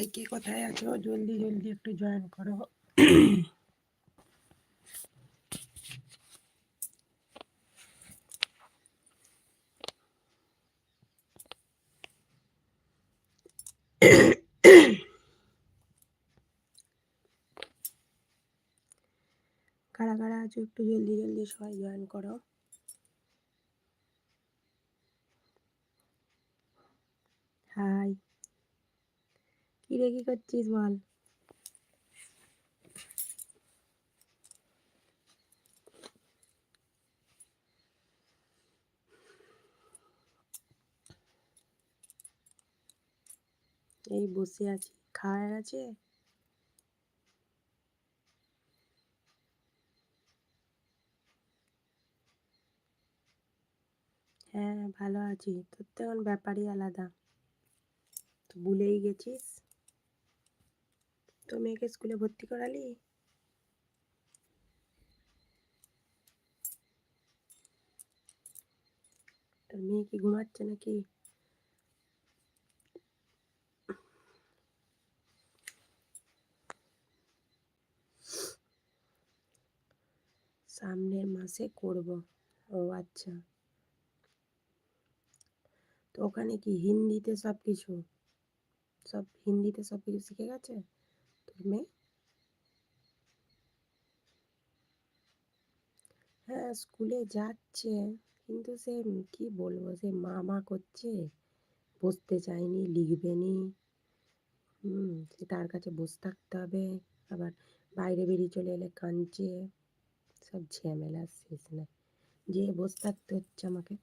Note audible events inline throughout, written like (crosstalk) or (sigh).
High কে কোথায় আছো? জলদি জলদি একটু জয়েন করো। কারা কারা আছো? একটু জলদি জলদি সবাই জয়েন করো হাই কি রে কি করছিস বল? এই বসে আছি। খাওয়া আছে? হ্যাঁ ভালো আছি। তোর তো এখন ব্যাপারই আলাদা। তো ভুলেই গেছিস? তো মেয়েকে স্কুলে ভর্তি করালি? তোর মেয়ে কি ঘুমাচ্ছে নাকি? সামনের মাসে করব। ও আচ্ছা। তো ওখানে কি হিন্দিতে সব কিছু সব হিন্দিতে সব কিছু শিখে গেছে? মেয়ে হ্যাঁ স্কুলে যাচ্ছে, কিন্তু সে কি বলব, সে মা মা করছে, বসতে চায়নি, লিখবে নি। হুম, সে তার কাছে বসে থাকতে হবে, আবার বাইরে বেরিয়ে চলে এলে কাঁদছে। সব ঝামেলা শেষ নাই যে বসে থাকতে হচ্ছে আমাকে।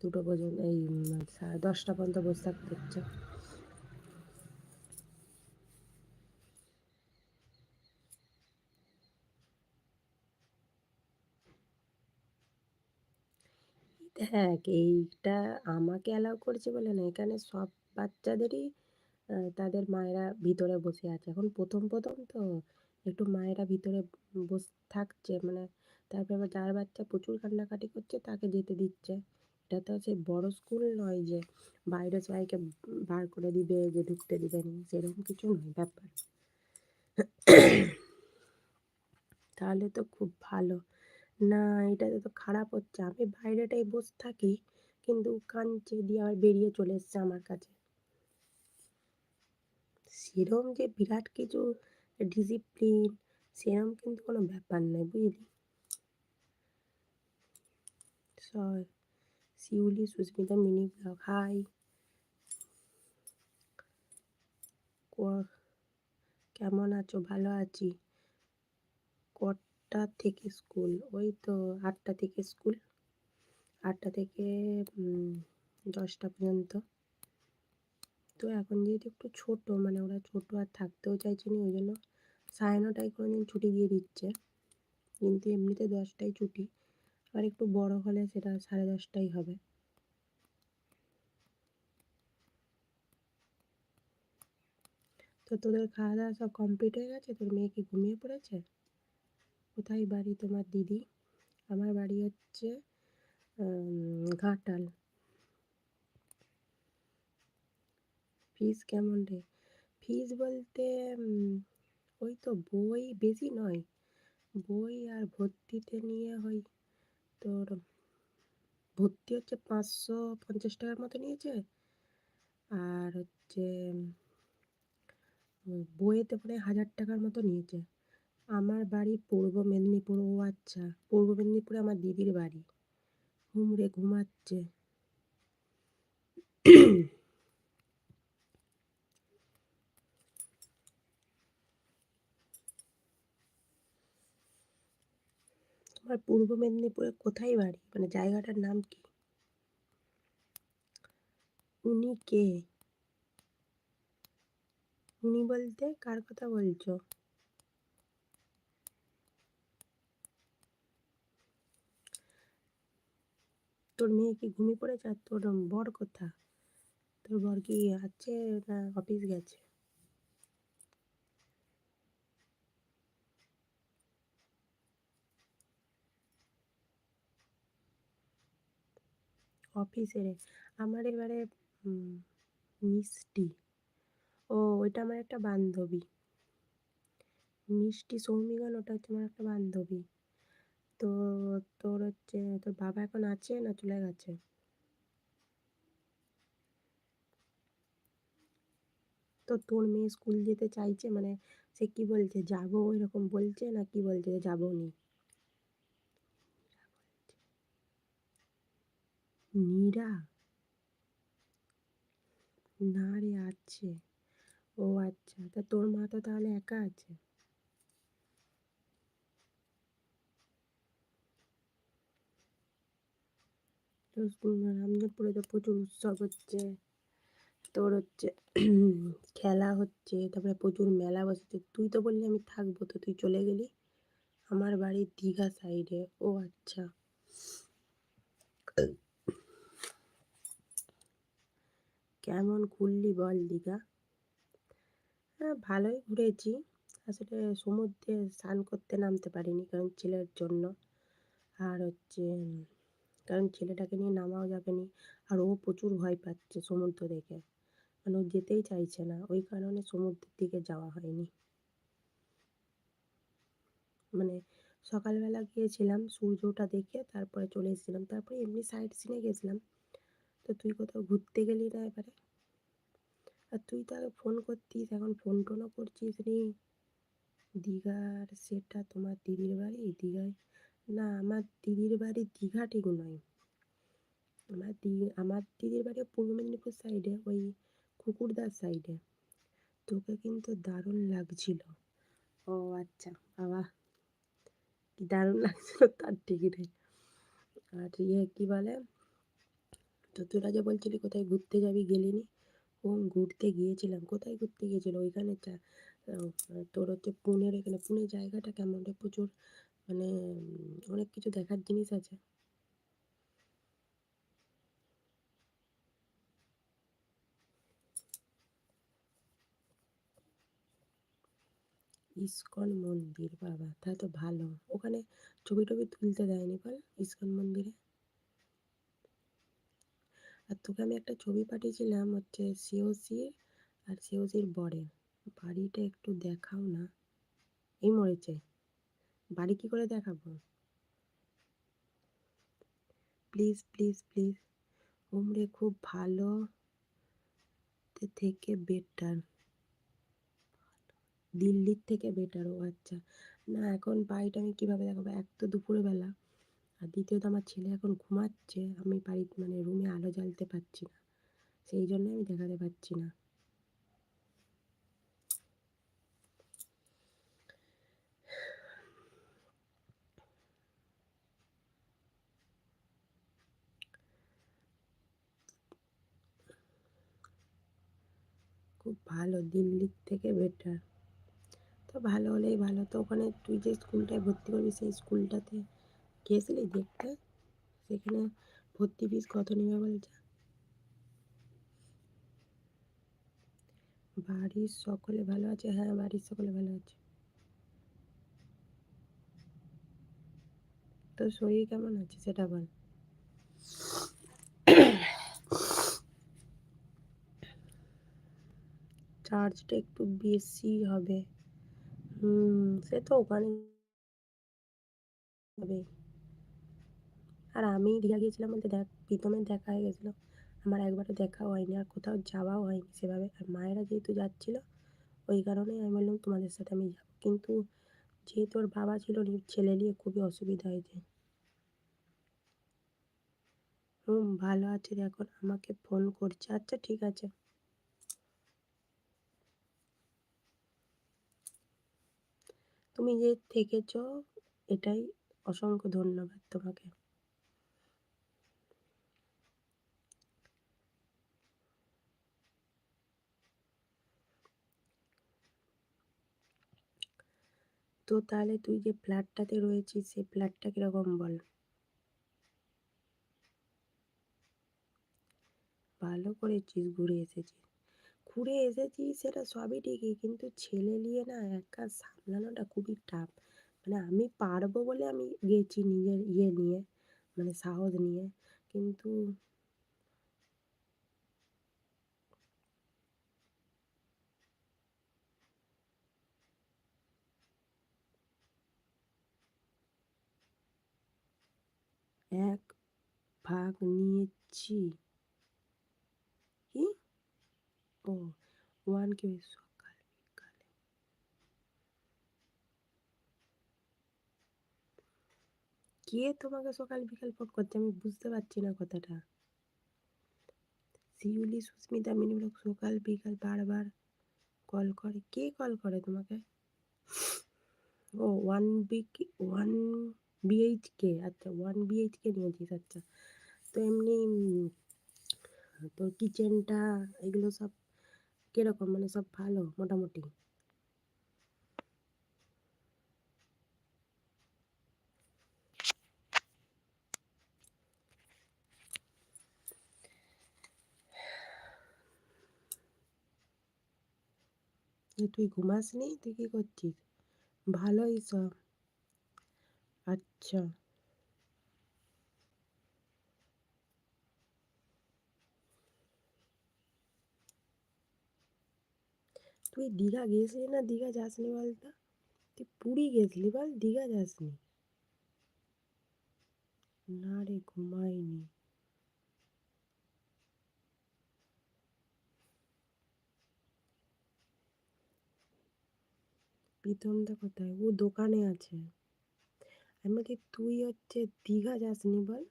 দুটো পর্যন্ত, এই দশটা পর্যন্ত বসে থাকতে হচ্ছে। দেখ এইটা আমাকে অ্যালাউ করছে বলে না। এখানে সব বাচ্চাদেরই তাদের মায়েরা ভিতরে বসে আছে। এখন প্রথম প্রথম তো একটু মায়েরা ভিতরে বসে, থাকছে। মানে তারপরে যার বাচ্চা প্রচুর কান্নাকাটি করছে, তাকে যেতে দিচ্ছে। এটা তো সেই বড় স্কুল নয় যে বাইরে সবাইকে বার করে দিবে, যে ঢুকতে দিবে না। সেরকম কিছু নয় ব্যাপার। তাহলে তো খুব ভালো। না, এটাতে তো খারাপ হচ্ছে। আমি বাইরেটাই বসে থাকি, কিন্তু কাঁদছে দিয়ে আবার বেরিয়ে চলে এসছে আমার কাছে। সেরম যে বিরাট কিছু ডিসিপ্লিন সেরম কিন্তু কোনো ব্যাপার নয় বুঝলি? Shiuli, Susmita, mini, blog, hi. কেমন আছো? ভালো আছি। কটা থেকে স্কুল, ওই তো আটটা থেকে স্কুল। আটটা থেকে দশটা পর্যন্ত। তো এখন যেহেতু একটু ছোট মানে ওরা ছোট আর থাকতেও চাইছে না, ওই জন্য সাড়ে নটায় কোনো দিন ছুটি দিয়ে দিচ্ছে। কিন্তু এমনিতে দশটায় ছুটি, আর একটু বড় হলে সেটা সাড়ে দশটাই হবে। তো তোদের খাওয়া দাওয়া সব কমপ্লিট হয়ে গেছে? তোর মেয়ে কি ঘুমিয়ে পড়েছে? কোথায় বাড়ি তোমার দিদি? আমার বাড়ি হচ্ছে ঘাটাল। ফিস কেমন রে? ফিস বলতে ওই তো বই বেশি নয়। বই আর ভর্তিতে নিয়ে হয় তোর, ভর্তি হচ্ছে পাঁচশো পঞ্চাশ টাকার মতো নিয়েছে। আর হচ্ছে বইয়েতে পরে হাজার টাকার মতো নিয়েছে। আমার বাড়ি পূর্ব মেদিনীপুর। ও আচ্ছা পূর্ব মেদিনীপুরে আমার দিদির বাড়ি। হুমড়ে ঘুমাচ্ছে। তোমার পূর্ব মেদিনীপুরে কোথায় বাড়ি? মানে জায়গাটার নাম কি? উনি কে? উনি বলতে কার কথা বলছো? তোর মেয়ে কি ঘুমিয়ে পড়েছে আর তোর বর কোথা তোর বর কি আছে না অফিস গেছে অফিসে রে আমার এবারে মিষ্টি ও, ওইটা আমার একটা বান্ধবী। মিষ্টি সৌমিগন ওটা হচ্ছে আমার একটা বান্ধবী। তো তোর হচ্ছে, তোর বাবা এখন আছে না চলে গেছে? তো তোর মেয়ে স্কুল যেতে চাইছে মানে সে কি বলছে, যাব এরকম বলছে না কি বলছে যাব নি? নীরা? না রে, আছে। ও আচ্ছা তা তোর মা তো তাহলে একা আছে? স্কুল তো প্রচুর উৎসব হচ্ছে। তোর হচ্ছে খেলা হচ্ছে তারপরে প্রচুর মেলা বসেছে তুই তো বললি আমি থাকব তো তুই চলে গেলি আমার বাড়ি দীঘা সাইডে ও আচ্ছা কেমন ঘুরলি বল দীঘা হ্যাঁ ভালোই ঘুরেছি আসলে সমুদ্রে স্নান করতে নামতে পারিনি কারণ ছেলের জন্য আর হচ্ছে কারণ ছেলেটাকে নিয়ে নামাও যাবে না। আর ও প্রচুর ভয় পাচ্ছে সমুদ্র দেখে। মানে ও যেতেই চাইছে না। ওই কারণে সমুদ্রের দিকে যাওয়া হয়নি। মানে সকালবেলা গিয়েছিলাম সূর্যটা দেখে তারপরে চলে এসেছিলাম। তারপরে এমনি সাইড সিনে গেছিলাম। তো তুই কোথাও ঘুরতে গেলি না এবারে? আর তুই তো আগে ফোন করতিস, এখন ফোন টোনও করছিস নি। দীঘার সেটা তোমার দিদির বাড়ি, দীঘায় না, আমার দিদির বাড়ি দীঘা ঠিক নয়। আমার দিদি আমার দিদির বাড়ি পূর্ব মেদিনীপুর সাইডে ওই কুকুরদার সাইডে তোকে কিন্তু দারুণ লাগছিল। ও আচ্ছা বাবা। কি দারুণ লাগছিল তার নেই আর ইয়ে কী বলে? তো তোরা যে বলছিলি কোথায় ঘুরতে যাবি গেলি নি ও ঘুরতে গিয়েছিলাম। কোথায় ঘুরতে গিয়েছিল? ওইখানে তোর হচ্ছে পুনের, এখানে পুনে জায়গাটা কেমন প্রচুর মানে অনেক কিছু দেখার জিনিস আছে। ইস্কন মন্দির, বাবা তাহলে তো ভালো। ওখানে ছবি টবি তুলতে দেয়নি বল, ইস্কন মন্দিরে? আর তোকে আমি একটা ছবি পাঠিয়েছিলাম হচ্ছে সিওসির আর সিওসির বরের। বাড়িটা একটু দেখাও না। এই মরেছে। বাড়ি কি করে দেখাবো? প্লিজ প্লিজ প্লিজ উমরে খুব ভালো থেকে বেটার দিল্লির থেকে বেটার ও আচ্ছা। না, এখন বাড়িটা আমি কীভাবে দেখাবো? এক তো দুপুরবেলা, আর দ্বিতীয়ত আমার ছেলে এখন ঘুমাচ্ছে। আমি বাড়ি মানে রুমে আলো জ্বালতে পারছি না, সেই জন্য আমি দেখাতে পারছি না খুব ভালো দিল্লির থেকে বেটার তো ভালো হলেই ভালো। তো ওখানে তুই যে স্কুলটায় ভর্তি করবি, সেই স্কুলটাতে গিয়েছিলি দেখতে? সেখানে ভর্তি ফিস কত নেবে বলছে? বাড়ির সকলে ভালো আছে? হ্যাঁ বাড়ির সকলে ভালো আছে। তোর শরীর কেমন আছে সেটা বল। চার্জটা একটু বেশি হবে। হুম, সে তো ওখানে হবে। আর আমি দীঘা গিয়েছিলাম বলতে দেখ প্রীতমের দেখা হয়ে গেছিল। আমার একবারও দেখাও হয়নি আর কোথাও যাওয়াও হয়নি সেভাবে। আর মায়েরা যেহেতু যাচ্ছিল, ওই কারণেই আমি বললাম তোমাদের সাথে আমি যাব। কিন্তু যেহেতু ওর বাবা ছিল ছেলে নিয়ে খুবই অসুবিধা হয়েছে। হুম, ভালো আছে এখন আমাকে ফোন করছে। আচ্ছা ঠিক আছে। তুমি যে থেকেছো, এটাই অসংখ্য ধন্যবাদ তোমাকে। তো তাহলে তুই যে ফ্ল্যাটটাতে রয়েছিস সেই ফ্ল্যাটটা কীরকম বল? ভালো করেছিস, ঘুরে এসেছিস। ঘুরে এসেছি সেটা সবই ঠিকই। কিন্তু ছেলে নিয়ে না একা সামলানোটা খুবই টাফ মানে আমি পারব বলে আমি গেছি নিজের ইয়ে নিয়ে মানে সাহস নিয়ে। কিন্তু এক ভাগ নিয়েছি। ও ওয়ান কে সকাল বিকালে কে তোমাকে সকাল বিকাল ফোন করছে? আমি বুঝতে পারছি না কথাটা। শিউলি সুস্মিতা মিনিমুলক সকাল বিকাল বারবার কল করে। কে কল করে তোমাকে? ও ওয়ান বি ওয়ান বিএইচকে আচ্ছা ওয়ান বিএইচকে নিয়েছিস আচ্ছা। তো এমনি, তোর কিচেনটা এগুলো সব কীরকম? মানে সব ভালো মোটামুটি? তুই ঘুমাসনি? তুই কি করছিস? ভালোই সব। আচ্ছা। তুই দীঘা গেছিলি না দীঘা যাসনি বলতো? তুই পুরী গেছিলি বল, দীঘা যাসনি? না রে, ঘুমাইনি। প্রীতমদা কোথায়? ও দোকানে আছে। আমি বলছি, তুই হচ্ছে দীঘা যাসনি বল?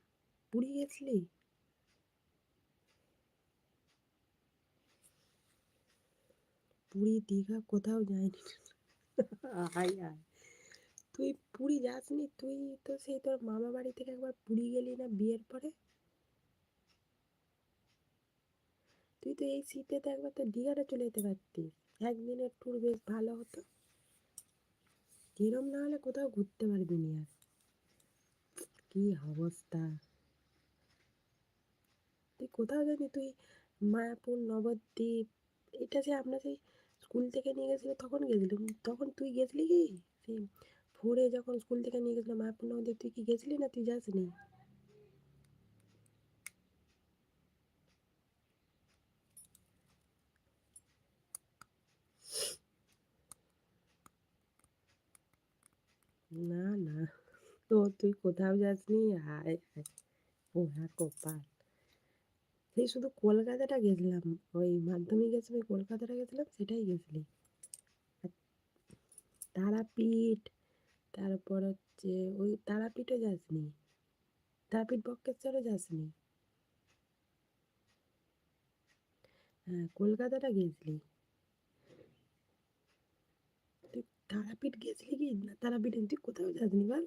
পুরী গেছিলি? পুরী দীঘা কোথাও যায়নি। আয় আয় তুই পুরী যাসনি? তুই তো সেই তোর মামা বাড়ি থেকে একবার পুরী গেলি না বিয়ের পরে? তুই তো এই শীতেতে একবার তো দীঘাটা চলে যেতে পারতিস। একদিনের ট্যুর বেশ ভালো হতো। এরম না হলে কোথাও ঘুরতে পারবি না আর। কি অবস্থা। তুই কোথাও জানি তুই মায়াপুর নবদ্বীপ এটা যে আমরা সেই স্কুল থেকে নিয়ে গেছিল, তখন গেছিলাম তখন তুই গেছিলি কি? সেই ফোরে যখন স্কুল থেকে নিয়ে গেছিল মায়াপুর নবদ্বীপ তুই কি গেছিলি না, তুই যাসনি? না না তো তুই কোথাও যাসনি? আয় আয়, ও হ্যাঁ কপাল। সেই শুধু কলকাতাটা গেছিলাম ওই মাধ্যমিকের সময় কলকাতাটা গেছিলাম সেটাই গেছিলি। তারাপীঠ তারপর হচ্ছে ওই তারাপীঠও যাসনি তারাপীঠ বক্রেশ্বরও যাসনি। হ্যাঁ কলকাতাটা গেছিলি? তুই তারাপীঠ গেছিলি কি? না তারাপীঠ তুই কোথাও যাসনি বল।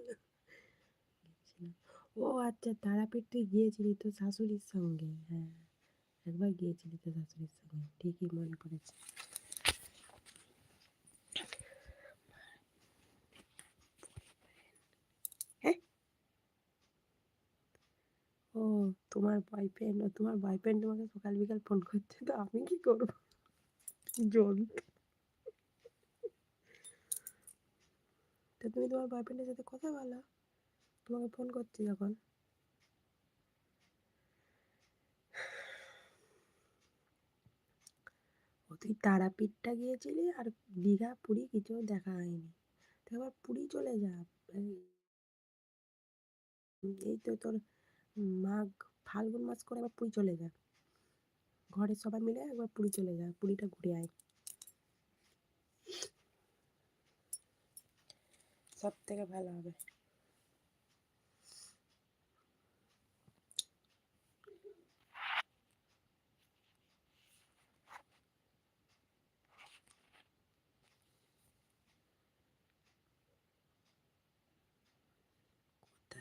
ও আচ্ছা তারাপীঠ তুই গিয়েছিলি তোর শাশুড়ির সঙ্গে? হ্যাঁ একবার গিয়েছিলি তোর শাশুড়ির সঙ্গে, ঠিকই মনে করেছি হ্যাঁ? ও, তোমার বয়ফ্রেন্ড ও, তোমার বয়ফ্রেন্ড তোমাকে সকাল বিকাল ফোন করছে, তো আমি কি করব? জল। তো তুমি তোমার বয়ফ্রেন্ডের সাথে কথা বলো। তোমাকে ফোন করছি যখন (sighs) তুই তারাপীঠটা গিয়েছিলি আর দীঘা, পুরী কিছু দেখা হয়নি। তো এবার পুরী চলে যা। এই তো তোর মাঘ ফাল্গুন মাস করে আবার পুরী চলে যা। ঘরের সবাই মিলে একবার পুরী চলে যা, পুরীটা ঘুরে আয়। সব থেকে ভালো হবে।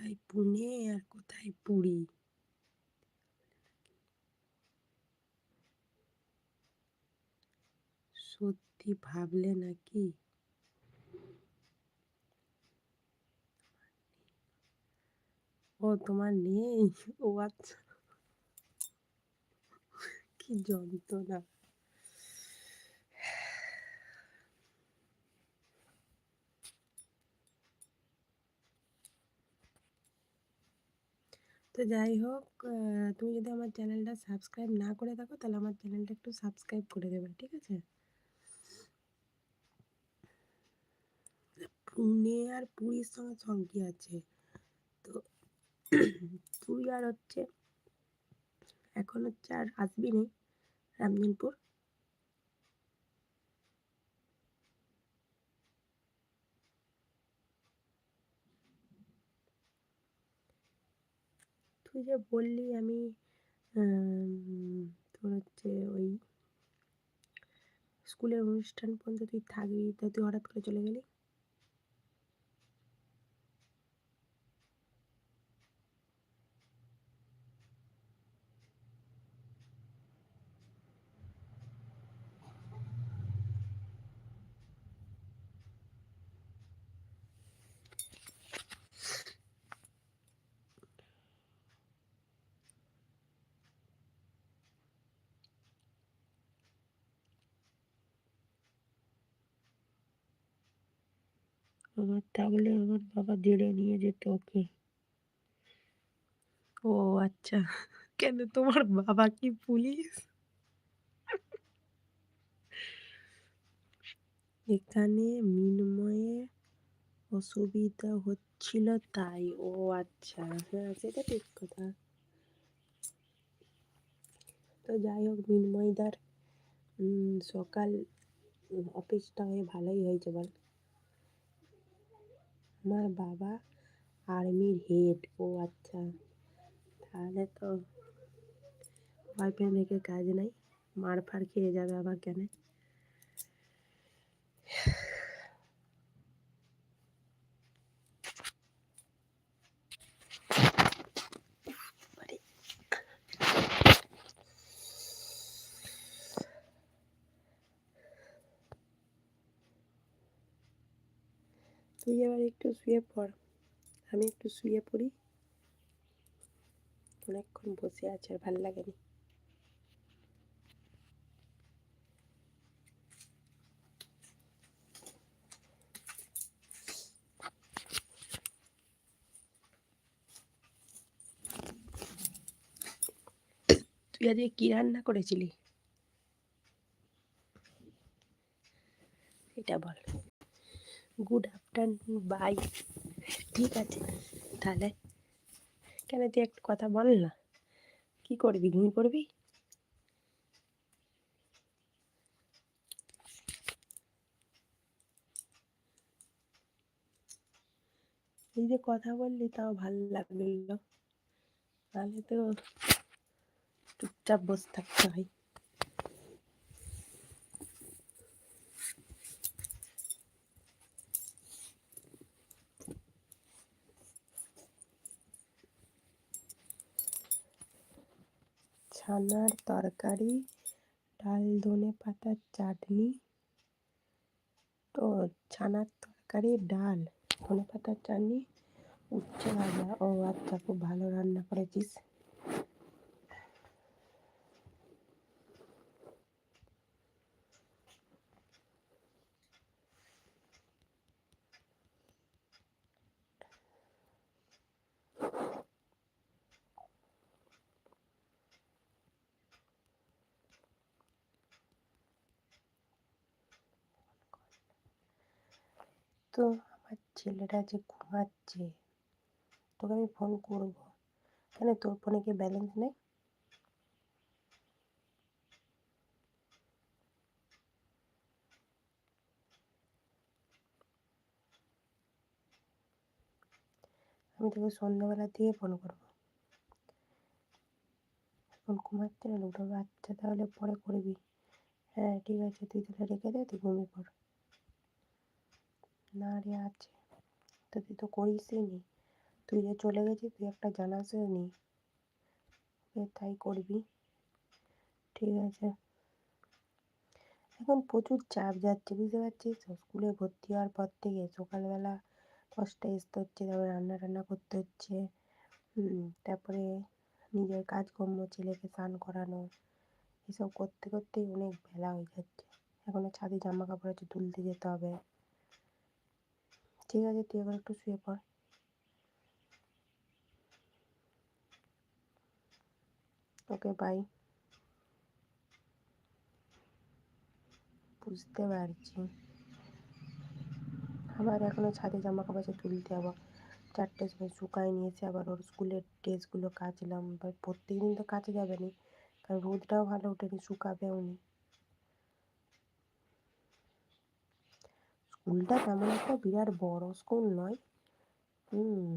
কোথায় পুনে আর কোথায় পুরী সত্যি ভাবলে নাকি ও তোমার নেই ও আচ্ছা কি যন্ত্রণা তো যাই হোক তুমি যদি আমার চ্যানেলটা সাবস্ক্রাইব না করে থাকো, তাহলে আমার চ্যানেলটা একটু সাবস্ক্রাইব করে দেবে, ঠিক আছে? পুনে আর পুরীর সঙ্গে সঙ্গী আছে? তো তুই আর হচ্ছে, এখন হচ্ছে আর আসবি নি রামজীবনপুর তুই যে বললি আমি তোর হচ্ছে ওই স্কুলের অনুষ্ঠান পর্যন্ত তুই থাকবি, তা তুই হঠাৎ করে চলে গেলি? আমার থাকলে আমার বাবা জেলে নিয়ে যেত ওকে। ও আচ্ছা। কেন তোমার বাবা কি পুলিশ? এখানে মিনময়ে অসুবিধা হচ্ছিল তাই ও আচ্ছা হ্যাঁ সেটা ঠিক কথা। তো যাই হোক মিনময়দার সকাল অফিসটা হয়ে ভালোই হয়েছে বল। আমার বাবা আর্মির হেড। ও আচ্ছা তাহলে তো পেয়ে দেখে কাজ নাই মার ফার খেয়ে যাবে আবার কেন? তুই এবার একটু শুয়ে পড়। আমি একটু শুয়ে পড়ি। অনেকক্ষণ বসে আছে আর ভালো লাগেনি। তুই আজকে কি রান্না করেছিলি? এটা বল। গুড আফটারনুন বাই ঠিক আছে, তাহলে কেন তুই একটা কথা বল না? কি করবি, ঘুমিয়ে পড়বি? এই যে কথা বললি তাও ভালো লাগল। তাহলে তো চুপচাপ বসে থাকতে হয়। ছানার তরকারি, ডাল, ধনে পাতার চাটনি। তো ছানার তরকারি, ডাল, ধনে পাতার চাটনি উচ্চ ভাজা। ও আচ্ছা খুব ভালো রান্না করেছিস। তো আমার ছেলেটা যে ঘুমাচ্ছে, তোকে আমি ফোন করব। কেন তোর ফোনে কি ব্যালেন্স নেই? আমি তোকে সন্ধ্যাবেলার দিকে ফোন করব। এখন ঘুমাচ্ছে না, দুটো বাচ্চা তাহলে পরে করবি। হ্যাঁ ঠিক আছে, তুই তাহলে রেখে দে, তুই ঘুমিয়ে পড়। না রে, আছে। তো তুই তো করিসই নি। তুই যে চলে গেছিস, তুই একটা জানাসও নি। তাই করবি। ঠিক আছে। এখন প্রচুর চাপ যাচ্ছে, বুঝতে পারছিস? স্কুলে ভর্তি হওয়ার পর থেকে সকালবেলা দশটায় আসতে হচ্ছে, তারপরে রান্না টান্না করতে হচ্ছে। তারপরে নিজের কাজকর্ম, ছেলেকে স্নান করানো, এসব করতে করতেই অনেক বেলা হয়ে যাচ্ছে। এখনও ছাদে জামা কাপড় আছে, তুলতে যেতে হবে। ঠিক আছে তুই এবার একটু শুয়ে পড় ওকে বাই বুঝতে পারছি আবার এখনও ছাদে জামা কাপড় তুলতে হবে চারটে সময় শুকায় নিয়ে এসে আবার ওর স্কুলের ড্রেসগুলো কাচলাম এবার প্রত্যেক তো কাচা যাবে না কারণ রোদটাও ভালো ওঠেনি শুকাবেও নি স্কুলটা তেমন একটা বিরাট বড় স্কুল নয়। হুম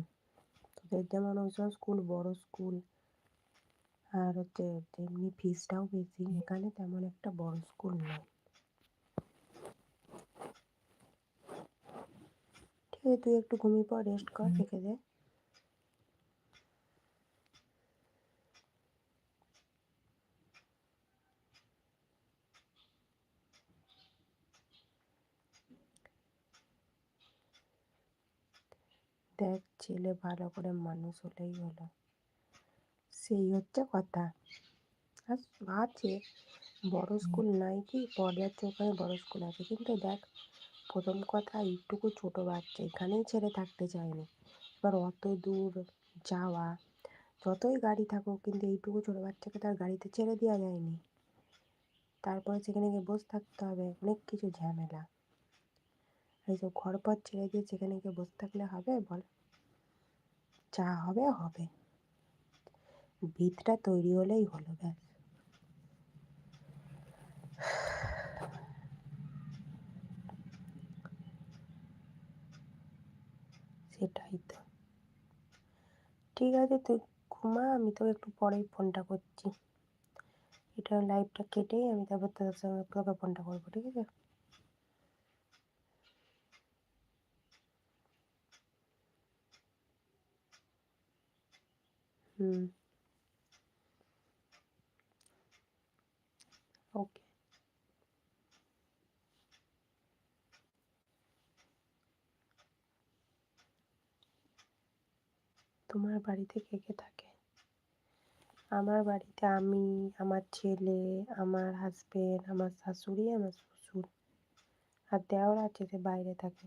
তোদের যেমন ওইসব স্কুল বড় স্কুল আর হচ্ছে এমনি ফিসটাও বেশি এখানে তেমন একটা বড় স্কুল নয়। ঠিক আছে তুই একটু ঘুমিয়ে পর রেস্ট কর রেখে দে দেখ ছেলে ভালো করে মানুষ হলেই হলো। সেই হচ্ছে কথা। আর আছে বড় স্কুল নাই কি? পর্যাপ্ত ওখানে বড় স্কুল আছে। কিন্তু দেখ প্রথম কথা এইটুকু ছোট বাচ্চা এখানেই ছেড়ে থাকতে চায়নি। এবার অত দূর যাওয়া যতই গাড়ি থাকুক কিন্তু এইটুকু ছোট বাচ্চাকে তার গাড়িতে ছেড়ে দেওয়া যায়নি। তারপরে সেখানে গিয়ে বসে থাকতে হবে অনেক কিছু ঝামেলা। এইসব ঘর পর ছেড়ে দিয়ে সেখানে গিয়ে বসে থাকলে হবে বল? যা হবে হবে। ভিতটা তৈরি হলেই হলো, ব্যাস। সেটাই তো। ঠিক আছে, তুই ঘুমা, আমি তোকে একটু পরেই ফোনটা করছি। এটা লাইভটা কেটেই আমি তারপর তোর সঙ্গে তোকে ফোনটা করব, ঠিক আছে? ওকে তোমার বাড়িতে কে কে থাকে? আমার বাড়িতে আমি, আমার ছেলে, আমার হাজবেন্ড আমার শাশুড়ি, আমার শ্বশুর আর দেওর আছে যে বাইরে থাকে।